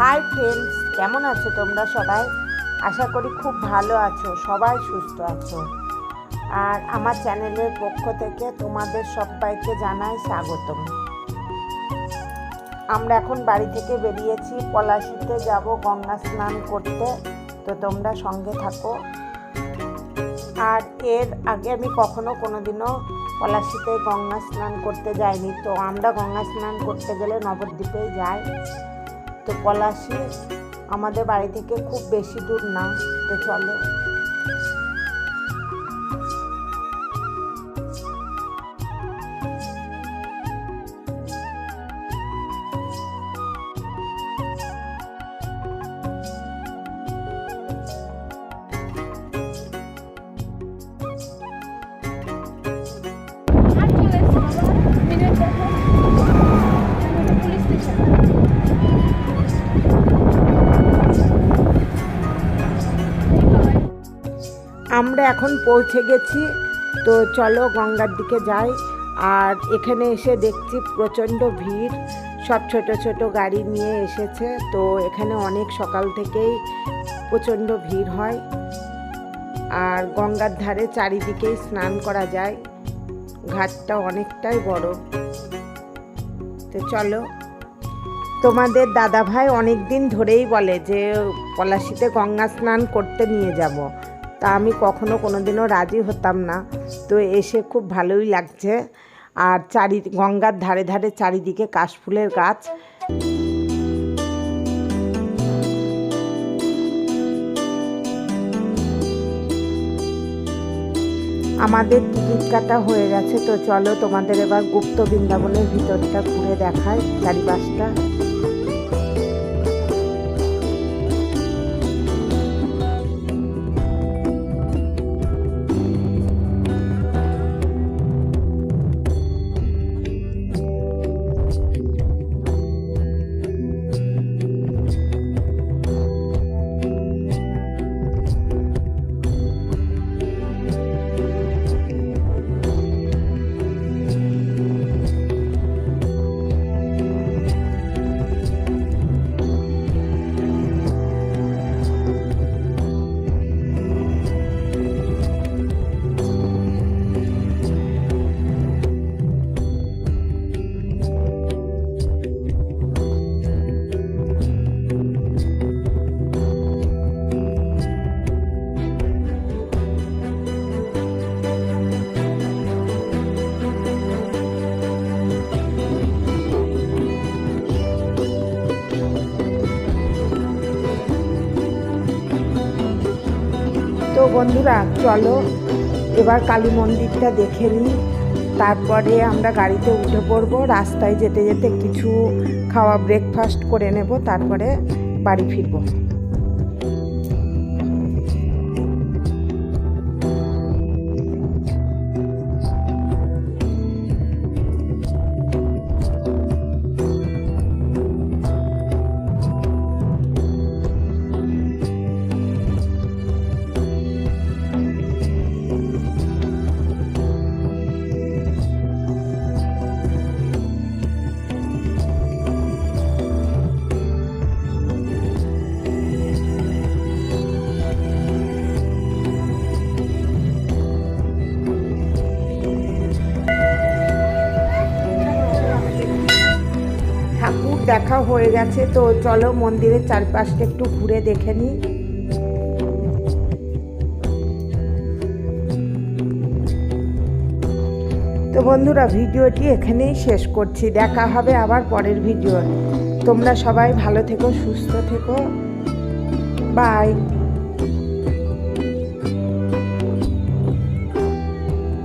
Hi friends কেমন আছো তোমরা সবাই? আশা করি খুব ভালো আছো, সবাই সুস্থ আছো। আর আমার চ্যানেলের পক্ষ থেকে তোমাদের সবাইকে জানাই স্বাগতম। আমরা এখন বাড়ি থেকে বেরিয়েছি, পলাশিতে যাব, গঙ্গা স্নান করতে। তো তোমরা সঙ্গে থাকো। আর এর আগে আমি কখনো কোনোদিনও পলাশিতে গঙ্গা স্নান করতে যাইনি। তো আমরা গঙ্গা স্নান করতে গেলে নবদ্বীপেই যাই। তো পলাশি আমাদের বাড়ি থেকে খুব বেশি দূর না তো চলো। আমরা এখন পৌঁছে গেছি। তো চলো গঙ্গার দিকে যাই। আর এখানে এসে দেখছি প্রচণ্ড ভিড়। সব ছোট ছোট গাড়ি নিয়ে এসেছে। তো এখানে অনেক সকাল থেকেই প্রচণ্ড ভিড় হয়। আর গঙ্গার ধারে চারিদিকেই স্নান করা যায়। ঘাটটা অনেকটাই বড়। তো চলো। তোমাদের দাদা ভাই অনেক দিন ধরেই বলে যে পলাশিতে গঙ্গা স্নান করতে নিয়ে যাব। তা আমি কখনো কোনোদিনও রাজি হতাম না। তো এসে খুব ভালোই লাগছে। আর চারি, গঙ্গার ধারে ধারে চারিদিকে কাশফুলের গাছ। আমাদের টিকিট কাটা হয়ে গেছে, তো চলো তোমাদের এবার গুপ্ত বৃন্দাবনের ভিতরটা ঘুরে দেখায় চারিপাশটা। তো বন্ধুরা, চলো এবার কালী মন্দিরটা দেখে নিই। তারপরে আমরা গাড়িতে উঠে পড়ব। রাস্তায় যেতে যেতে কিছু খাওয়া ব্রেকফাস্ট করে নেব। তারপরে বাড়ি ফিরবো। দেখা হয়ে গেছে, তো চলো মন্দিরের চারপাশটা একটু ঘুরে দেখে নিই। তো বন্ধুরা, ভিডিওটি এখানেই শেষ করছি। দেখা হবে আবার পরের ভিডিও তোমরা সবাই ভালো থেকো, সুস্থ থেকো। বাই